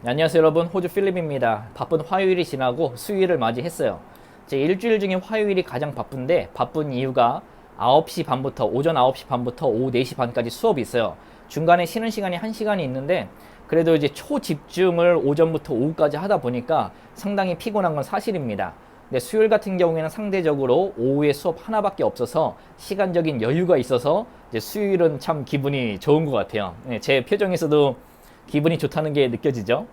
네, 안녕하세요 여러분. 호주 필립입니다. 바쁜 화요일이 지나고 수요일을 맞이했어요. 제 일주일 중에 화요일이 가장 바쁜데 바쁜 이유가 9시 반부터 오전 9시 반부터 오후 4시 반까지 수업이 있어요. 중간에 쉬는 시간이 1시간이 있는데 그래도 이제 초집중을 오전부터 오후까지 하다 보니까 상당히 피곤한 건 사실입니다. 근데 수요일 같은 경우에는 상대적으로 오후에 수업 하나밖에 없어서 시간적인 여유가 있어서 이제 수요일은 참 기분이 좋은 것 같아요. 네, 제 표정에서도 기분이 좋다는 게 느껴지죠.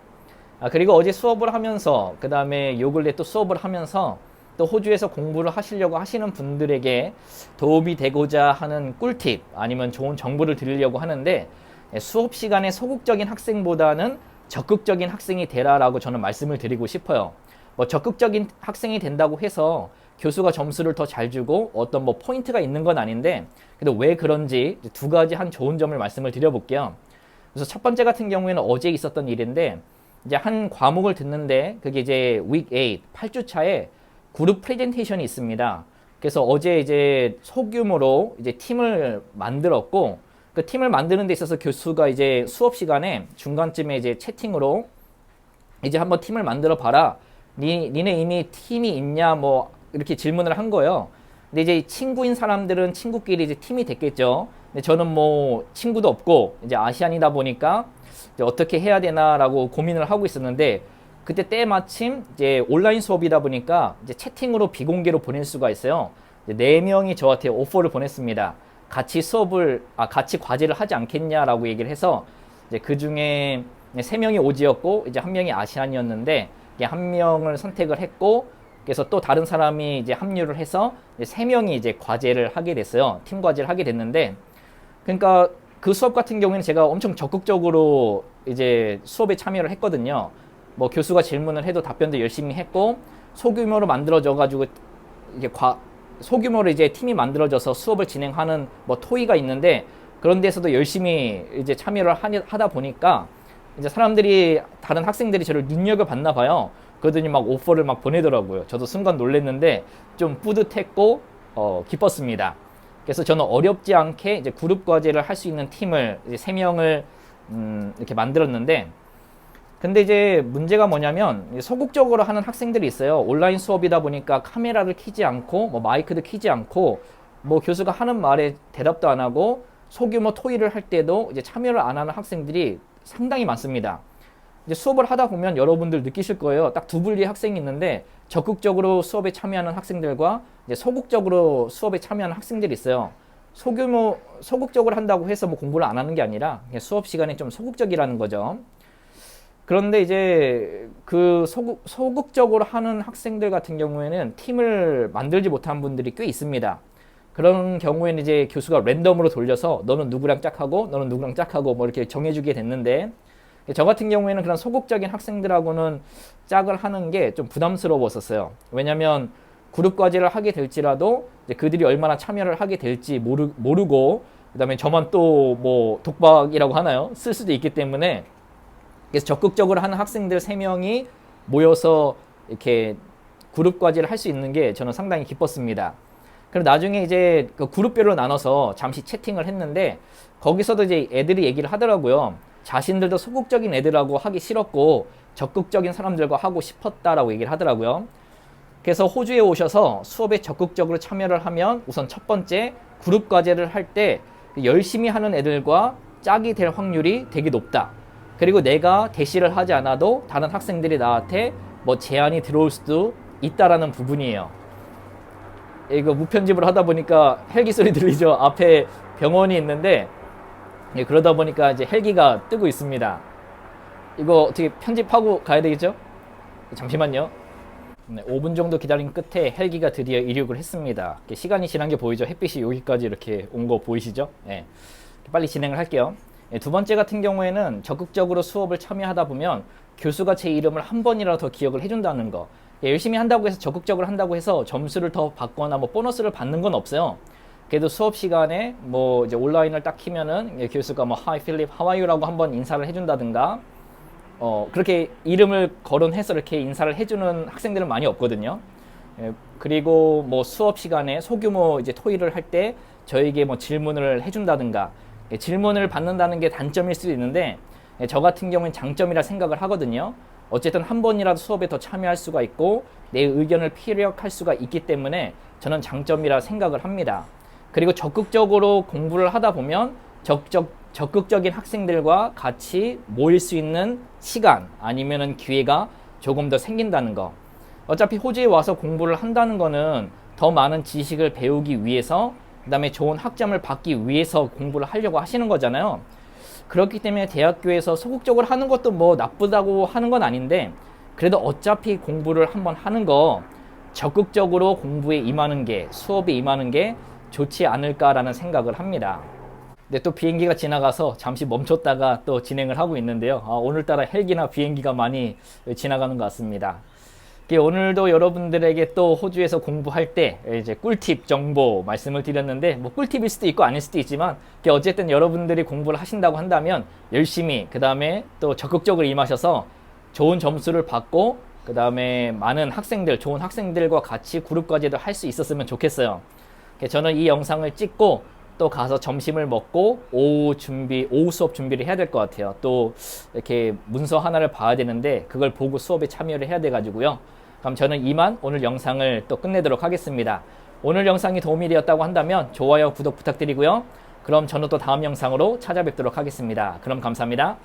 아, 그리고 어제 수업을 하면서, 그 다음에 요 근래 또 수업을 하면서 또 호주에서 공부를 하시려고 하시는 분들에게 도움이 되고자 하는 꿀팁 아니면 좋은 정보를 드리려고 하는데 예, 수업 시간에 소극적인 학생보다는 적극적인 학생이 되라라고 저는 말씀을 드리고 싶어요. 뭐 적극적인 학생이 된다고 해서 교수가 점수를 더 잘 주고 어떤 뭐 포인트가 있는 건 아닌데 그래도 왜 그런지 두 가지 한 좋은 점을 말씀을 드려볼게요. 그래서 첫 번째 같은 경우에는 어제 있었던 일인데 이제 한 과목을 듣는데 그게 이제 week 8, 8주 차에 그룹 프레젠테이션이 있습니다. 그래서 어제 이제 소규모로 이제 팀을 만들었고 그 팀을 만드는 데 있어서 교수가 이제 수업 시간에 중간쯤에 이제 채팅으로 이제 한번 팀을 만들어 봐라. 니, 니네 이미 팀이 있냐 뭐 이렇게 질문을 한 거예요. 근데 이제 친구인 사람들은 친구끼리 이제 팀이 됐겠죠. 근데 저는 뭐 친구도 없고 이제 아시안이다 보니까 이제 어떻게 해야 되나라고 고민을 하고 있었는데 그때 때마침 이제 온라인 수업이다 보니까 이제 채팅으로 비공개로 보낼 수가 있어요. 네 명이 저한테 오퍼를 보냈습니다. 같이 수업을 아 같이 과제를 하지 않겠냐라고 얘기를 해서 이제 그 중에 세 명이 오지였고 이제 한 명이 아시안이었는데 한 명을 선택을 했고 그래서 또 다른 사람이 이제 합류를 해서 세 명이 이제 과제를 하게 됐어요. 팀 과제를 하게 됐는데 그러니까 그 수업 같은 경우에는 제가 엄청 적극적으로 이제 수업에 참여를 했거든요. 뭐 교수가 질문을 해도 답변도 열심히 했고 소규모로 만들어져 가지고 이게 과 소규모로 이제 팀이 만들어져서 수업을 진행하는 뭐 토의가 있는데 그런 데서도 열심히 이제 참여를 하다 보니까 이제 사람들이 다른 학생들이 저를 눈여겨 봤나 봐요. 그러더니 막 오퍼를 막 보내더라고요. 저도 순간 놀랐는데 좀 뿌듯했고 어, 기뻤습니다. 그래서 저는 어렵지 않게 이제 그룹 과제를 할 수 있는 팀을 이제 세 명을 음, 이렇게 만들었는데 근데 이제 문제가 뭐냐면 소극적으로 하는 학생들이 있어요. 온라인 수업이다 보니까 카메라를 켜지 않고 뭐 마이크도 켜지 않고 뭐 교수가 하는 말에 대답도 안 하고 소규모 토의를 할 때도 이제 참여를 안 하는 학생들이 상당히 많습니다. 이제 수업을 하다 보면 여러분들 느끼실 거예요. 딱 두 분리의 학생이 있는데 적극적으로 수업에 참여하는 학생들과 이제 소극적으로 수업에 참여하는 학생들이 있어요. 소규모 소극적으로 한다고 해서 뭐 공부를 안 하는 게 아니라 수업 시간에 좀 소극적이라는 거죠. 그런데 이제 그 소극, 소극적으로 하는 학생들 같은 경우에는 팀을 만들지 못한 분들이 꽤 있습니다. 그런 경우에는 이제 교수가 랜덤으로 돌려서 너는 누구랑 짝하고 너는 누구랑 짝하고 뭐 이렇게 정해주게 됐는데 저 같은 경우에는 그런 소극적인 학생들하고는 짝을 하는 게 좀 부담스러웠었어요. 왜냐면 그룹 과제를 하게 될지라도 그들이 얼마나 참여를 하게 될지 모르, 모르고 그다음에 저만 또 뭐 독박이라고 하나요? 쓸 수도 있기 때문에 그래서 적극적으로 하는 학생들 세 명이 모여서 이렇게 그룹 과제를 할 수 있는 게 저는 상당히 기뻤습니다. 그리고 나중에 이제 그 그룹별로 나눠서 잠시 채팅을 했는데 거기서도 이제 애들이 얘기를 하더라고요. 자신들도 소극적인 애들하고 하기 싫었고 적극적인 사람들과 하고 싶었다라고 얘기를 하더라고요. 그래서 호주에 오셔서 수업에 적극적으로 참여를 하면 우선 첫 번째 그룹 과제를 할 때 열심히 하는 애들과 짝이 될 확률이 되게 높다. 그리고 내가 대시를 하지 않아도 다른 학생들이 나한테 뭐 제안이 들어올 수도 있다라는 부분이에요. 이거 무편집을 하다 보니까 헬기 소리 들리죠? 앞에 병원이 있는데 예, 그러다 보니까 이제 헬기가 뜨고 있습니다. 이거 어떻게 편집하고 가야 되겠죠? 잠시만요. 네, 5분 정도 기다린 끝에 헬기가 드디어 이륙을 했습니다. 시간이 지난 게 보이죠? 햇빛이 여기까지 이렇게 온 거 보이시죠? 네. 빨리 진행을 할게요. 네, 두 번째 같은 경우에는 적극적으로 수업을 참여하다 보면 교수가 제 이름을 한 번이라도 더 기억을 해준다는 거. 예, 열심히 한다고 해서 적극적으로 한다고 해서 점수를 더 받거나 뭐 보너스를 받는 건 없어요. 그래도 수업 시간에 뭐 이제 온라인을 딱 키면은 예, 교수가 뭐 how are you라고 한번 인사를 해준다든가 어 그렇게 이름을 거론해서 이렇게 인사를 해주는 학생들은 많이 없거든요. 예, 그리고 뭐 수업 시간에 소규모 이제 토의를 할 때 저에게 뭐 질문을 해준다든가 예, 질문을 받는다는 게 단점일 수도 있는데 예, 저 같은 경우는 장점이라 생각을 하거든요. 어쨌든 한 번이라도 수업에 더 참여할 수가 있고 내 의견을 피력할 수가 있기 때문에 저는 장점이라 생각을 합니다. 그리고 적극적으로 공부를 하다 보면 적적, 적극적인 학생들과 같이 모일 수 있는 시간 아니면은 기회가 조금 더 생긴다는 거. 어차피 호주에 와서 공부를 한다는 거는 더 많은 지식을 배우기 위해서 그다음에 좋은 학점을 받기 위해서 공부를 하려고 하시는 거잖아요. 그렇기 때문에 대학교에서 소극적으로 하는 것도 뭐 나쁘다고 하는 건 아닌데 그래도 어차피 공부를 한번 하는 거 적극적으로 공부에 임하는 게 수업에 임하는 게 좋지 않을까라는 생각을 합니다. 근데 또 비행기가 지나가서 잠시 멈췄다가 또 진행을 하고 있는데요. 아, 오늘따라 헬기나 비행기가 많이 지나가는 것 같습니다. 오늘도 여러분들에게 또 호주에서 공부할 때 이제 꿀팁 정보 말씀을 드렸는데 뭐 꿀팁일 수도 있고 아닐 수도 있지만 어쨌든 여러분들이 공부를 하신다고 한다면 열심히 그 다음에 또 적극적으로 임하셔서 좋은 점수를 받고 그 다음에 많은 학생들 좋은 학생들과 같이 그룹 과제도 할 수 있었으면 좋겠어요. 저는 이 영상을 찍고 또 가서 점심을 먹고 오후 준비 오후 수업 준비를 해야 될 것 같아요. 또 이렇게 문서 하나를 봐야 되는데 그걸 보고 수업에 참여를 해야 돼 가지고요. 그럼 저는 이만 오늘 영상을 또 끝내도록 하겠습니다. 오늘 영상이 도움이 되었다고 한다면 좋아요, 구독 부탁드리고요. 그럼 저는 또 다음 영상으로 찾아뵙도록 하겠습니다. 그럼 감사합니다.